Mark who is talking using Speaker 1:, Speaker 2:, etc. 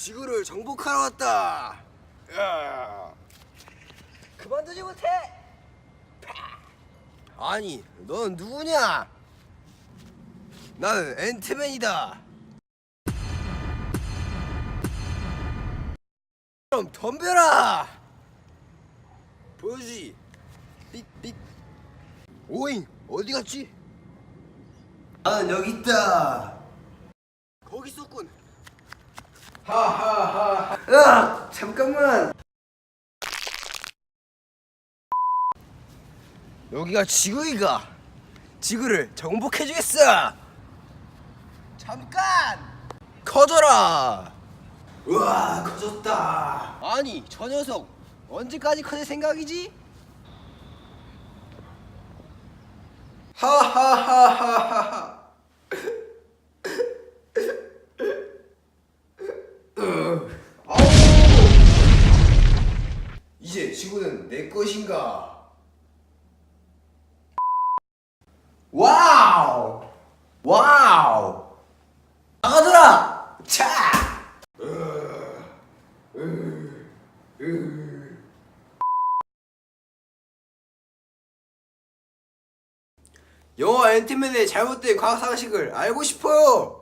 Speaker 1: 지구를 정복하러 왔다. 야. 그만두지 못해. 아니, 넌 누구냐? 나는 앤트맨이다. 그럼 덤벼라. 보여주지. 삑삑. 오잉 어디 갔지? 나는 여기 있다. 거기 있었군. 하하하. 야 잠깐만. 여기가 지구이가. 지구를 정복해주겠어. 잠깐. 커져라. 우와 커졌다. 아니 저 녀석 언제까지 커질 생각이지? 하하하하하. 아우! 이제 지구는 내 것인가? 와우! 와우! 나가더라! 차! 영화 앤트맨의 잘못된 과학 상식을 알고 싶어요.